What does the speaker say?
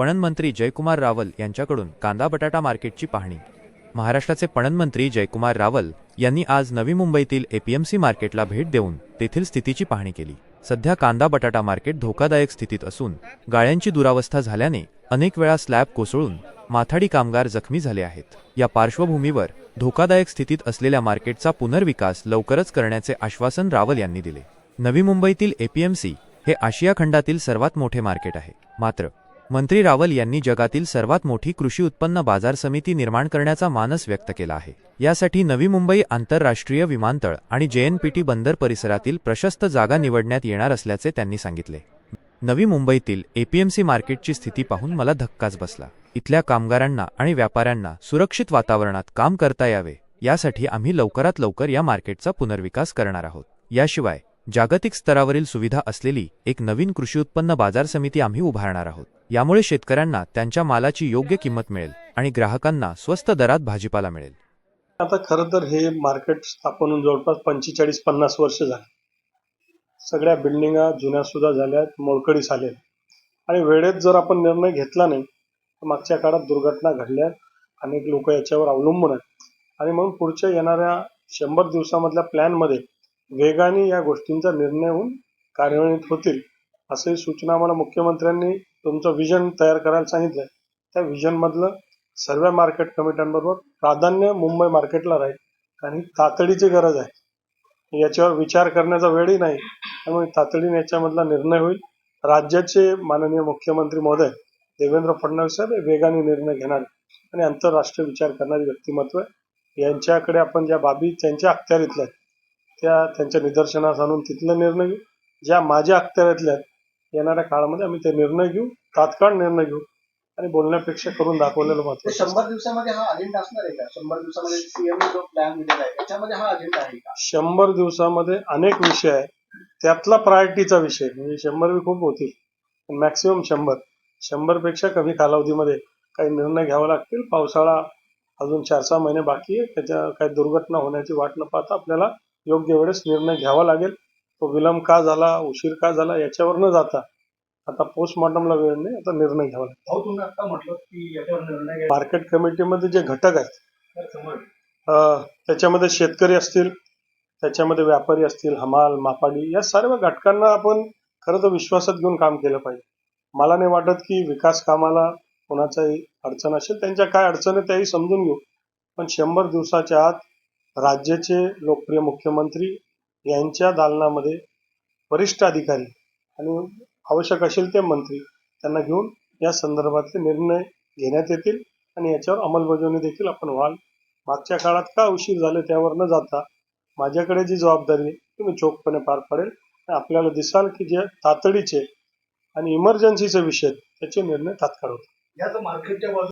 पणन मंत्री जयकुमार रावल यांच्याकडून कांदा बटाटा मार्केटची पाहणी. महाराष्ट्राचे पणन मंत्री जयकुमार रावल यांनी आज नवी मुंबईतील एपीएमसी मार्केटला भेट देऊन तेथील स्थितीची पाहणी केली. सध्या कांदा बटाटा मार्केट धोकादायक स्थितीत असून गाळ्यांची दुरावस्था झाल्याने अनेक वेळा स्लॅब कोसळून माथाडी कामगार जखमी झाले आहेत. या पार्श्वभूमीवर धोकादायक स्थितीत असलेल्या मार्केटचा पुनर्विकास लवकरच करण्याचे आश्वासन रावल यांनी दिले. नवी मुंबईतील एपीएमसी हे आशिया खंडातील सर्वात मोठे मार्केट आहे. मात्र मंत्री रावल यांनी जगातील सर्वात मोठी कृषी उत्पन्न बाजार समिती निर्माण करण्याचा मानस व्यक्त केला आहे. यासाठी नवी मुंबई आंतरराष्ट्रीय विमानतळ आणि जेएनपीटी बंदर परिसरातील प्रशस्त जागा निवडण्यात येणार असल्याचे त्यांनी सांगितले. नवी मुंबईतील एपीएमसी मार्केटची स्थिती पाहून मला धक्काच बसला. इथल्या कामगारांना आणि व्यापाऱ्यांना सुरक्षित वातावरणात काम करता यावे यासाठी आम्ही लवकरात लवकर या मार्केटचा पुनर्विकास करणार आहोत. याशिवाय जागतिक स्तरावरील सुविधा असलेली एक नवीन कृषी उत्पन्न बाजार समिती आम्ही उभारणार आहोत. यामुळे शेतकऱ्यांना त्यांच्या मालाची योग्य किंमत मिळेल आणि ग्राहकांना स्वस्त दरात भाजीपाला मिळेल. आता खरं तर हे मार्केट स्थापन होऊन जवळपास पंचेचाळीस पन्नास वर्ष झाले. सगळ्या बिल्डिंगा जुन्या सुद्धा झाल्यात मोडकळीस आल्या आणि वेळेत जर आपण निर्णय घेतला नाही तर मागच्या काळात दुर्घटना घडल्या अनेक लोक याच्यावर अवलंबून आहेत. आणि म्हणून पुढच्या येणाऱ्या शंभर दिवसामधल्या प्लॅनमध्ये वेगाने या गोष्टींचा निर्णय होऊन कार्यान्वित होतील असंही सूचना आम्हाला मुख्यमंत्र्यांनी तुमचं विजन तयार करायला सांगितलं त्या विजनमधलं सर्व मार्केट कमिट्यांबरोबर प्राधान्य मुंबई मार्केटला राहील आणि तातडीची गरज आहे. याच्यावर विचार करण्याचा वेळही नाही त्यामुळे तातडीने याच्यामधला निर्णय होईल. राज्याचे माननीय मुख्यमंत्री महोदय देवेंद्र फडणवीस साहेब हे वेगाने निर्णय घेणार आणि आंतरराष्ट्रीय विचार करणारी व्यक्तिमत्व आहे. यांच्याकडे आपण ज्या बाबी त्यांच्या अखत्यारीतल्या आहेत त्या त्यांच्या निदर्शनास आणून तिथले निर्णय घेऊ. ज्या माझ्या अखत्यारीतल्या आहेत येणाऱ्या काळामध्ये आम्ही ते निर्णय घेऊ तात्काळ निर्णय घेऊ आणि बोलण्यापेक्षा करून दाखवलेलं महत्वाचं शंभर दिवसामध्ये हा अजेंडा असणार आहे का? शंभर दिवसामध्ये सीएम जो प्लॅन दिलेला आहे त्याच्यामध्ये हा अजेंडा आहे का? शंभर दिवसामध्ये अनेक विषय आहे त्यातला प्रायोरिटीचा विषय म्हणजे शंभर बी खूप होतील. पण मॅक्सिमम शंभर. शंभरपेक्षा कमी कालावधीमध्ये काही निर्णय घ्यावे लागतील. पावसाळा अजून चार सहा महिने बाकी आहे. त्याच्या काही दुर्घटना होण्याची वाट न पाहता आपल्याला योग्य वेळेस निर्णय घ्यावा लागेल. तो विलंब का झाला उशीर का झाला याच्यावर न जाता. आता पोस्टमॉर्टमला वेळ नाही आता निर्णय घ्यावा लागेल. भाऊ तुम्ही आता म्हटलं की याच्यावर निर्णय घ्यायचा. मार्केट कमिटीमध्ये जे घटक आहेत. अ, त्याच्यामध्ये शेतकरी असतील त्याच्यामध्ये व्यापारी असतील हमाल मापाडी या सर्व घटकांना आपण खरं तर विश्वासात घेऊन काम केलं पाहिजे. मला नाही वाटत की विकास कामाला कोणाचाही अडचण असेल त्यांच्या काय अडचण आहे त्याही समजून घेऊ. पण शंभर दिवसाच्या आत राज्याचे लोकप्रिय मुख्यमंत्री यांच्या दालनामध्ये वरिष्ठ अधिकारी आणि आवश्यक असेल ते मंत्री त्यांना घेऊन या संदर्भातले निर्णय घेण्यात येतील आणि याच्यावर अंमलबजावणी देखील आपण व्हाल. मागच्या काळात का उशीर झाले त्यावर न जाता माझ्याकडे जी जबाबदारी आहे ती मी चोखपणे पार पडेल. आणि आपल्याला दिसाल की जे तातडीचे आणि इमर्जन्सीचे विषय त्याचे निर्णय तात्काळ होतात याचं मार्केटच्या